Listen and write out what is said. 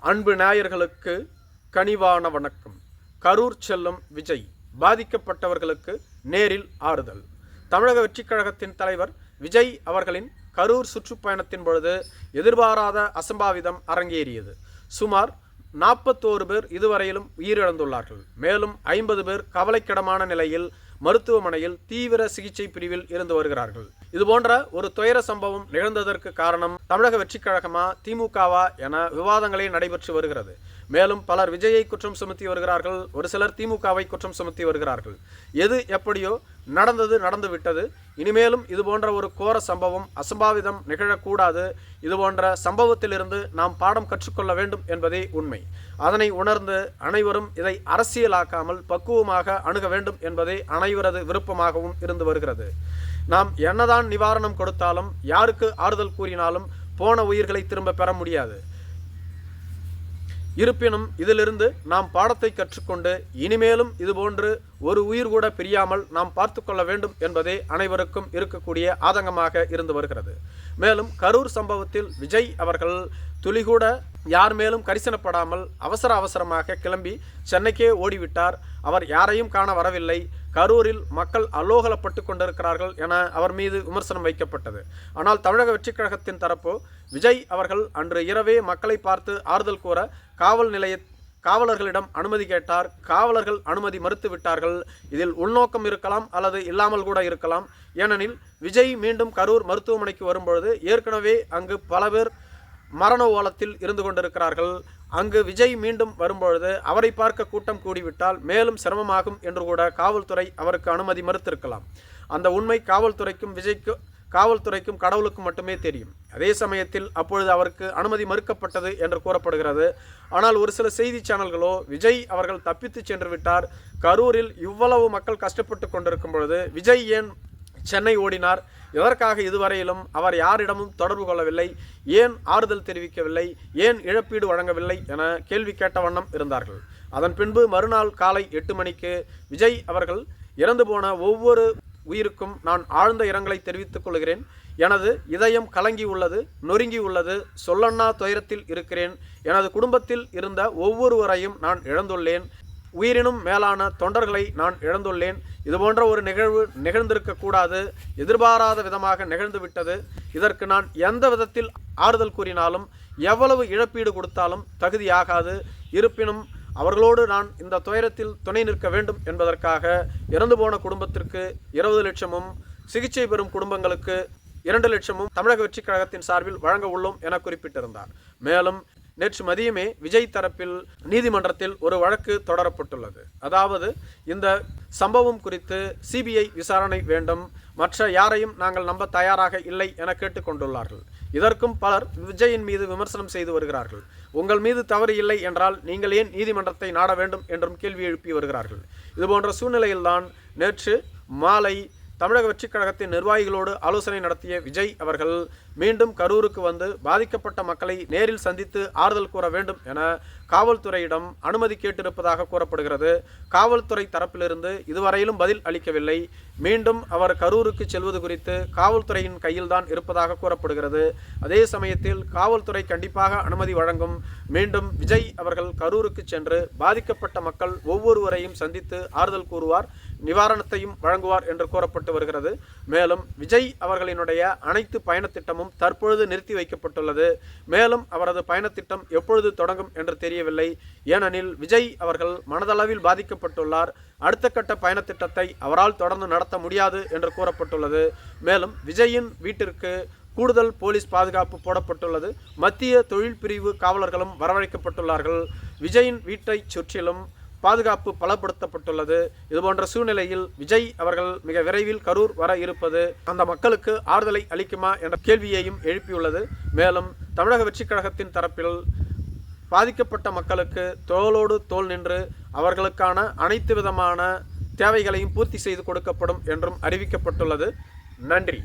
அன்பு நாயர்களுக்கு கனிவான வணக்கம். கரூர் செல்லும் விஜய் பாதிக்கப்பட்டவர்களுக்கு நேரில் ஆறுதல். தமிழக வெற்றிக் கழகத்தின் தலைவர் விஜய் அவர்களின் கரூர் சுற்றுப்பயணத்தின் பொழுது எதிர்பாராத அசம்பாவிதம் அரங்கேறியது. சுமார் நாற்பத்தோரு பேர் இதுவரையிலும் உயிரிழந்துள்ளார்கள். மேலும் ஐம்பது பேர் கவலைக்கிடமான நிலையில் மருத்துவமனையில் தீவிர சிகிச்சை பிரிவில் இருந்து வருகிறார்கள். இதுபோன்ற ஒரு துயர சம்பவம் நிகழ்ந்ததற்கு காரணம் தமிழக வெற்றிக் கழகமா திமுகவா என விவாதங்களே நடைபெற்று வருகிறது. மேலும் பலர் விஜயை குற்றம் சுமத்தி வருகிறார்கள் ஒரு சிலர் திமுகவை குற்றம் சுமத்தி வருகிறார்கள். எது எப்படியோ நடந்தது நடந்து விட்டது. இனிமேலும் இது போன்ற ஒரு கோர சம்பவம் அசம்பாவிதம் நிகழக்கூடாது. இது போன்ற சம்பவத்திலிருந்து நாம் பாடம் கற்றுக்கொள்ள வேண்டும் என்பதே உண்மை. அதனை உணர்ந்து அனைவரும் இதை அரசியலாக்காமல் பக்குவமாக அணுக வேண்டும் என்பதே அனைவரது விருப்பமாகவும் இருந்து வருகிறது. நாம் என்னதான் நிவாரணம் கொடுத்தாலும் யாருக்கு ஆறுதல் கூறினாலும் போன உயிர்களை திரும்ப பெற முடியாது. இருப்பினும் இதிலிருந்து நாம் பாடத்தை கற்றுக்கொண்டு இனிமேலும் இதுபோன்று ஒரு உயிர் கூட பிரியாமல் நாம் பார்த்து கொள்ள வேண்டும் என்பதே அனைவருக்கும் இருக்கக்கூடிய ஆதங்கமாக இருந்து வருகிறது. மேலும் கரூர் சம்பவத்தில் விஜய் அவர்கள் துளிகூட யார் மேலும் கரிசனப்படாமல் அவசர அவசரமாக கிளம்பி சென்னைக்கே ஓடிவிட்டார். அவர் யாரையும் காண வரவில்லை. கரூரில் மக்கள் அலோகலப்பட்டு கொண்டிருக்கிறார்கள் என அவர் மீது விமர்சனம் வைக்கப்பட்டது. ஆனால் தமிழக வெற்றிக் கழகத்தின் தரப்போ விஜய் அவர்கள் அன்று இரவே மக்களை பார்த்து ஆறுதல் கூற காவல் நிலைய காவலர்களிடம் அனுமதி கேட்டார். காவலர்கள் அனுமதி மறுத்து விட்டார்கள். இதில் உள்நோக்கம் இருக்கலாம் அல்லது இல்லாமல் கூட இருக்கலாம். ஏனெனில் விஜய் மீண்டும் கரூர் மருத்துவமனைக்கு வரும்பொழுது ஏற்கனவே அங்கு பல பேர் மரண ஓலத்தில் இருந்து கொண்டிருக்கிறார்கள். அங்கு விஜய் மீண்டும் வரும்பொழுது அவரை பார்க்க கூட்டம் கூடிவிட்டால் மேலும் சிரமமாகும் என்று கூட காவல்துறை அவருக்கு அனுமதி மறுத்திருக்கலாம். அந்த உண்மை காவல்துறைக்கும் விஜய்க்கு காவல்துறைக்கும் கடவுளுக்கும் மட்டுமே தெரியும். அதே சமயத்தில் அப்பொழுது அவருக்கு அனுமதி மறுக்கப்பட்டது என்று கூறப்படுகிறது. ஆனால் ஒரு சில செய்தி சேனல்களோ விஜய் அவர்கள் தப்பித்து சென்று விட்டார். கரூரில் இவ்வளவு மக்கள் கஷ்டப்பட்டு கொண்டிருக்கும் பொழுது விஜய் ஏன் சென்னை ஓடினார். எதற்காக இதுவரையிலும் அவர் யாரிடமும் தொடர்பு கொள்ளவில்லை? ஏன் ஆறுதல் தெரிவிக்கவில்லை? ஏன் இழப்பீடு வழங்கவில்லை என கேள்வி கேட்ட வண்ணம் இருந்தார்கள். அதன் பின்பு மறுநாள் காலை எட்டு மணிக்கு விஜய் அவர்கள் இறந்து போன ஒவ்வொரு உயிருக்கும் நான் ஆழ்ந்த இரங்கலை தெரிவித்துக் கொள்கிறேன். எனது இதயம் கலங்கி உள்ளது நொறுங்கி உள்ளது சொல்லண்ணா துயரத்தில் இருக்கிறேன். எனது குடும்பத்தில் இருந்த ஒவ்வொருவரையும் நான் இழந்துள்ளேன். உயிரினும் மேலான தொண்டர்களை நான் இழந்துள்ளேன். இதுபோன்ற ஒரு நிகழ்வு நிகழ்ந்திருக்க கூடாது எதிர்பாராத விதமாக நிகழ்ந்து விட்டது. இதற்கு நான் எந்த விதத்தில் ஆறுதல் கூறினாலும் எவ்வளவு இழப்பீடு கொடுத்தாலும் தகுதியாகாது. இருப்பினும் அவர்களோடு நான் இந்த துயரத்தில் துணை நிற்க வேண்டும் என்பதற்காக இறந்து போன குடும்பத்திற்கு இருபது லட்சமும் சிகிச்சை பெறும் குடும்பங்களுக்கு இரண்டு லட்சமும் தமிழக வெற்றிக் கழகத்தின் சார்பில் வழங்க உள்ளோம் என குறிப்பிட்டிருந்தார். மேலும் நேற்று மதியமே விஜய் தரப்பில் நீதிமன்றத்தில் ஒரு வழக்கு தொடரப்பட்டுள்ளது. அதாவது இந்த சம்பவம் குறித்து சிபிஐ விசாரணை வேண்டும். மற்ற யாரையும் நாங்கள் நம்ப தயாராக இல்லை என கேட்டுக்கொண்டுள்ளார்கள். இதற்கும் பலர் விஜயின் மீது விமர்சனம் செய்து வருகிறார்கள். உங்கள் மீது தவறு இல்லை என்றால் நீங்கள் ஏன் நீதிமன்றத்தை நாட வேண்டும்? என்றும் கேள்வி எழுப்பி வருகிறார்கள். இதுபோன்ற சூழ்நிலையில்தான் நேற்று மாலை தமிழக வெற்றிக் கழகத்தின் நிர்வாகிகளோடு ஆலோசனை நடத்திய விஜய் அவர்கள் மீண்டும் கரூருக்கு வந்து பாதிக்கப்பட்ட மக்களை நேரில் சந்தித்து ஆறுதல் கூற வேண்டும் என காவல்துறையிடம் அனுமதி கேட்டிருப்பதாக கூறப்படுகிறது. காவல்துறை தரப்பிலிருந்து இதுவரையிலும் பதில் அளிக்கவில்லை. மீண்டும் அவர் கரூருக்கு செல்வது குறித்து காவல்துறையின் கையில்தான் இருப்பதாக கூறப்படுகிறது. அதே சமயத்தில் காவல்துறை கண்டிப்பாக அனுமதி வழங்கும். மீண்டும் விஜய் அவர்கள் கரூருக்கு சென்று பாதிக்கப்பட்ட மக்கள் ஒவ்வொருவரையும் சந்தித்து ஆறுதல் கூறுவார் நிவாரணத்தையும் வழங்குவார் என்று கூறப்பட்டு வருகிறது. மேலும் விஜய் அவர்களினுடைய அனைத்து பயணத்திட்டமும் தற்பொழுது நிறுத்தி வைக்கப்பட்டுள்ளது. மேலும் அவரது பயணத்திட்டம் எப்பொழுது தொடங்கும் என்று தெரியவில்லை. ஏனெனில் விஜய் அவர்கள் மனதளவில் பாதிக்கப்பட்டுள்ளார். அடுத்த கட்ட பயணத்திட்டத்தை அவரால் தொடர்ந்து நடத்த முடியாது என்று கூறப்பட்டுள்ளது. மேலும் விஜயின் வீட்டிற்கு கூடுதல் போலீஸ் பாதுகாப்பு போடப்பட்டுள்ளது. மத்திய தொழில் பிரிவு காவலர்களும் வரவழைக்கப்பட்டுள்ளார்கள். விஜயின் வீட்டைச் சுற்றிலும் பாதுகாப்பு பலப்படுத்தப்பட்டுள்ளது. இதுபோன்ற சூழ்நிலையில் விஜய் அவர்கள் மிக விரைவில் கரூர் வர இருப்பது அந்த மக்களுக்கு ஆறுதலை அளிக்குமா என்ற கேள்வியையும் எழுப்பியுள்ளது. மேலும் தமிழக வெற்றிக் கழகத்தின் தரப்பில் பாதிக்கப்பட்ட மக்களுக்கு தோளோடு தோல் நின்று அவர்களுக்கான அனைத்து விதமான தேவைகளையும் பூர்த்தி செய்து கொடுக்கப்படும் என்றும் அறிவிக்கப்பட்டுள்ளது. நன்றி.